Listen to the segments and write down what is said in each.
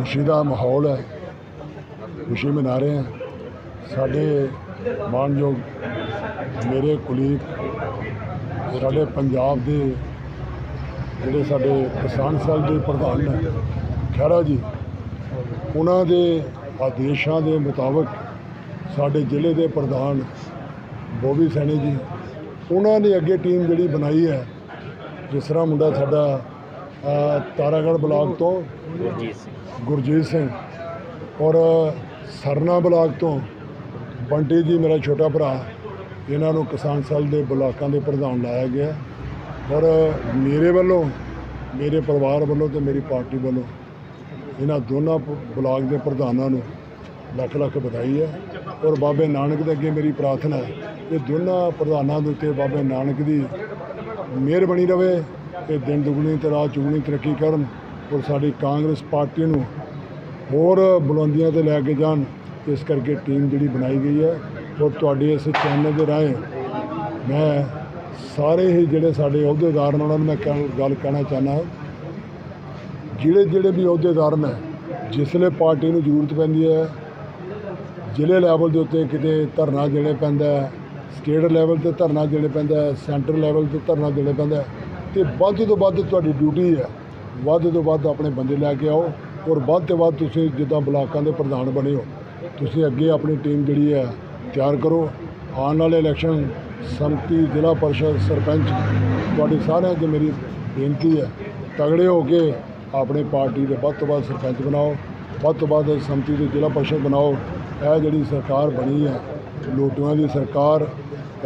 ਖੁਸ਼ੀ ਦਾ ਮਾਹੌਲ ਹੈ। ਖੁਸ਼ੀ ਮਨਾ ਰਹੇ ਹਾਂ। ਸਾਡੇ ਮਾਣਯੋਗ ਮੇਰੇ ਕੁਲੀਗ, ਸਾਡੇ ਪੰਜਾਬ ਦੇ ਜਿਹੜੇ ਸਾਡੇ ਕਿਸਾਨ ਸੈੱਲ ਦੇ ਪ੍ਰਧਾਨ ਨੇ, ਖਹਿਰਾ ਜੀ, ਉਹਨਾਂ ਦੇ ਆਦੇਸ਼ਾਂ ਦੇ ਮੁਤਾਬਕ ਸਾਡੇ ਜ਼ਿਲ੍ਹੇ ਦੇ ਪ੍ਰਧਾਨ ਬੋਬੀ ਸੈਣੀ ਜੀ, ਉਹਨਾਂ ਨੇ ਅੱਗੇ ਟੀਮ ਜਿਹੜੀ ਬਣਾਈ ਹੈ, ਜਿਸ ਤਰ੍ਹਾਂ ਮੁੰਡਾ ਸਾਡਾ ਅ, ਤਾਰਾਗੜ੍ਹ ਬਲਾਕ ਤੋਂ ਗੁਰਜੀਤ ਸਿੰਘ। ਗੁਰਜੀਤ ਸਿੰਘ ਔਰ ਸਰਨਾ ਬਲਾਕ ਤੋਂ ਬੰਟੀ ਜੀ ਮੇਰਾ ਛੋਟਾ ਭਰਾ ਇਹਨਾਂ ਨੂੰ ਕਿਸਾਨ ਸੈੱਲ ਦੇ ਬਲਾਕਾਂ ਦੇ ਪ੍ਰਧਾਨ ਲਾਇਆ ਗਿਆ। ਔਰ ਮੇਰੇ ਵੱਲੋਂ ਮੇਰੇ ਪਰਿਵਾਰ ਵੱਲੋਂ ਤੇ ਮੇਰੀ ਪਾਰਟੀ ਵੱਲੋਂ ਇਹਨਾਂ ਦੋਨਾਂ ਬਲਾਕ ਦੇ ਪ੍ਰਧਾਨਾਂ ਨੂੰ ਲੱਖ ਲੱਖ ਵਧਾਈ ਹੈ ਔਰ ਬਾਬੇ ਨਾਨਕ ਦੇ ਅੱਗੇ ਮੇਰੀ ਪ੍ਰਾਰਥਨਾ ਹੈ। ਕਿ ਦੋਨਾਂ ਪ੍ਰਧਾਨਾਂ ਦੇ ਉੱਤੇ ਬਾਬੇ ਨਾਨਕ ਦੀ ਮਿਹਰ ਬਣੀ ਰਵੇ ਤੇ ਦਿਨ ਦੁਗਣੀ ਤੇ ਰਾਤ ਚੁਗਣੀ ਤਰੱਕੀ ਕਰਨ ਔਰ ਸਾਡੀ ਕਾਂਗਰਸ ਪਾਰਟੀ ਨੂੰ ਹੋਰ ਬੁਲੰਦੀਆਂ ਤੇ ਲੈ ਕੇ ਜਾਣ, ਇਸ ਕਰਕੇ ਟੀਮ ਜਿਹੜੀ ਬਣਾਈ ਗਈ ਹੈ ਔਰ ਤੁਹਾਡੇ ਇਸ ਚੈਨਲ ਦੇ ਰਾਹੀਂ ਮੈਂ ਸਾਰੇ ਹੀ ਜਿਹੜੇ ਸਾਡੇ ਅਹੁਦੇਦਾਰ ਨੇ ਉਹਨਾਂ ਨੂੰ ਮੈਂ ਕਹਿ- ਗੱਲ ਕਹਿਣਾ ਚਾਹੁੰਦਾ ਜਿਹੜੇ ਜਿਹੜੇ ਵੀ ਅਹੁਦੇਦਾਰ ਨੇ, ਜਿਸਲੇ ਪਾਰਟੀ ਨੂੰ ਜ਼ਰੂਰਤ ਪੈਂਦੀ ਹੈ, ਜ਼ਿਲ੍ਹੇ ਲੈਵਲ ਦੇ ਉੱਤੇ ਕਿਤੇ ਧਰਨਾ ਜਿਹੜੇ ਪੈਂਦਾ ਸਟੇਟ ਲੈਵਲ ਤੇ ਧਰਨਾ ਜਿਹੜੇ ਪੈਂਦਾ ਸੈਂਟਰ ਲੈਵਲ ਤੇ ਧਰਨਾ ਜਿਹੜੇ ਪੈਂਦਾ ਤੇ ਵੱਧ ਤੋਂ ਵੱਧ ਤੁਹਾਡੀ ਡਿਊਟੀ ਹੈ। ਵੱਧ ਤੋਂ ਵੱਧ ਆਪਣੇ ਬੰਦੇ ਲੈ ਕੇ ਆਓ ਔਰ ਵੱਧ ਤੋਂ ਵੱਧ ਤੁਸੀਂ ਜਿੱਦਾਂ ਬਲਾਕਾਂ ਦੇ ਪ੍ਰਧਾਨ ਬਣੇ ਹੋ, ਤੁਸੀਂ ਅੱਗੇ ਆਪਣੀ ਟੀਮ ਜਿਹੜੀ ਹੈ ਤਿਆਰ ਕਰੋ। ਆਉਣ ਵਾਲੇ ਇਲੈਕਸ਼ਨ ਸੰਮਤੀ ਜ਼ਿਲ੍ਹਾ ਪਰਿਸ਼ਦ ਸਰਪੰਚ ਤੁਹਾਡੀ ਸਾਰਿਆਂ ਅੱਗੇ ਮੇਰੀ ਬੇਨਤੀ ਹੈ, ਤਗੜੇ ਹੋ ਕੇ ਆਪਣੇ ਪਾਰਟੀ ਦੇ ਵੱਧ ਤੋਂ ਵੱਧ ਸਰਪੰਚ ਬਣਾਓ, ਵੱਧ ਤੋਂ ਵੱਧ ਸੰਮਤੀ ਦੇ ਜ਼ਿਲ੍ਹਾ ਪਰਿਸ਼ਦ ਬਣਾਓ। ਇਹ ਜਿਹੜੀ ਸਰਕਾਰ ਬਣੀ ਹੈ, ਲੋਟੂਆਂ ਦੀ ਸਰਕਾਰ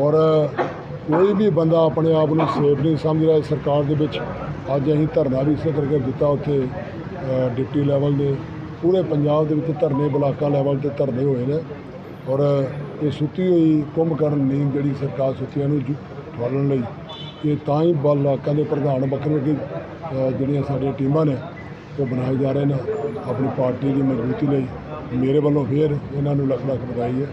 ਔਰ ਕੋਈ ਵੀ ਬੰਦਾ ਆਪਣੇ ਆਪ ਨੂੰ ਸੇਫ ਨਹੀਂ ਸਮਝ ਰਿਹਾ ਸਰਕਾਰ ਦੇ ਵਿੱਚ। ਅੱਜ ਅਸੀਂ ਧਰਨਾ ਵੀ ਇਸੇ ਕਰਕੇ ਦਿੱਤਾ ਉੱਥੇ ਡਿਪਟੀ ਲੈਵਲ ਦੇ। ਪੂਰੇ ਪੰਜਾਬ ਦੇ ਵਿੱਚ ਧਰਨੇ ਬਲਾਕਾਂ ਲੈਵਲ ਤੇ ਧਰਨੇ ਹੋਏ ਨੇ। ਔਰ ਇਹ ਸੁੱਤੀ ਹੋਈ ਕੁੰਭਕਰਨ ਨੀਂਦ ਜਿਹੜੀ ਸਰਕਾਰ ਸੁੱਤੀਆਂ ਨੂੰ ਜੁ- ਲਈ। ਇਹ ਤਾਂ ਹੀ ਬਲਾਕਾਂ ਦੇ ਪ੍ਰਧਾਨ ਵੱਖਰੇ ਵੱਖਰੇ ਜਿਹੜੀਆਂ ਸਾਡੀਆਂ ਟੀਮਾਂ ਨੇ, ਉਹ ਬਣਾਏ ਜਾ ਰਹੇ ਨੇ। ਆਪਣੀ ਪਾਰਟੀ ਦੀ ਮਜ਼ਬੂਤੀ ਲਈ ਮੇਰੇ ਵੱਲੋਂ ਫੇਰ ਇਹਨਾਂ ਨੂੰ ਲੱਖ ਲੱਖ ਵਧਾਈ ਹੈ।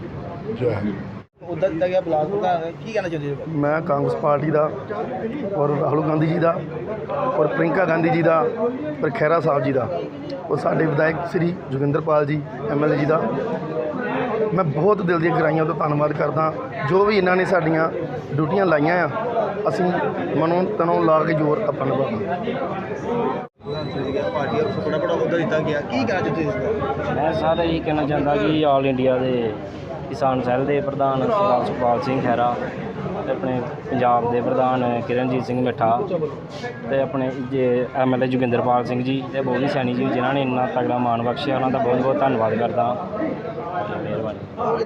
ਜੈ ਹਿੰਦ। ਉਦਾਂ ਦਿੱਤਾ ਗਿਆ ਬਲਾਕ ਪ੍ਰਧਾਨ ਕੀ ਕਹਿਣਾ ਚਾਹੁੰਦੇ ਹੋ? ਮੈਂ ਕਾਂਗਰਸ ਪਾਰਟੀ ਦਾ ਔਰ ਰਾਹੁਲ ਗਾਂਧੀ ਜੀ ਦਾ ਔਰ ਪ੍ਰਿੰਕਾ ਗਾਂਧੀ ਜੀ ਦਾ ਔਰ ਖਹਿਰਾ ਸਾਹਿਬ ਜੀ ਦਾ ਔਰ ਸਾਡੇ ਵਿਧਾਇਕ ਸ੍ਰੀ ਜੋਗਿੰਦਰਪਾਲ ਜੀ ਐਮਐਲਏ ਜੀ ਦਾ। ਮੈਂ ਬਹੁਤ ਦਿਲ ਦੀਆਂ ਗਹਿਰਾਈਆਂ ਤੋਂ ਧੰਨਵਾਦ ਕਰਦਾ ਜੋ ਵੀ ਇਹਨਾਂ ਨੇ ਸਾਡੀਆਂ ਡਿਊਟੀਆਂ ਲਾਈਆਂ ਆ, ਅਸੀਂ ਮਨੋਂ ਤਨੋਂ ਲਾ ਕੇ ਜ਼ੋਰ ਆਪਾਂ ਨਿਭਾਵਾਂਗੇ। ਪਾਰਟੀ ਦਾ ਬੜਾ ਬੜਾ ਅਹੁਦਾ ਦਿੱਤਾ ਗਿਆ। ਕੀ ਕਹਿਣਾ ਚਾਹੁੰਦੇ ਇਸ ਦਾ ਮੈਂ ਸਾਰਾ ਇਹ ਕਹਿਣਾ ਚਾਹੁੰਦਾ ਕਿ ਆਲ ਇੰਡੀਆ ਦੇ ਕਿਸਾਨ ਸੈੱਲ ਦੇ ਪ੍ਰਧਾਨ ਸਰਦਾਰ ਸੁਖਪਾਲ ਸਿੰਘ ਖਹਿਰਾ ਤੇ ਆਪਣੇ ਪੰਜਾਬ ਦੇ ਪ੍ਰਧਾਨ ਕਿਰਨਜੀਤ ਸਿੰਘ ਮਿੱਠਾ ਤੇ ਆਪਣੇ ਜੇ ਐਮਐਲਏ ਜੋਗਿੰਦਰਪਾਲ ਸਿੰਘ ਜੀ ਤੇ ਬੋਲੀ ਸੈਣੀ ਜੀ, ਜਿਨ੍ਹਾਂ ਨੇ ਇੰਨਾ ਤਗੜਾ ਮਾਣ ਬਖਸ਼ਿਆ, ਉਹਨਾਂ ਦਾ ਬਹੁਤ ਬਹੁਤ ਧੰਨਵਾਦ ਕਰਦਾ। ਮਿਹਰਬਾਨੀ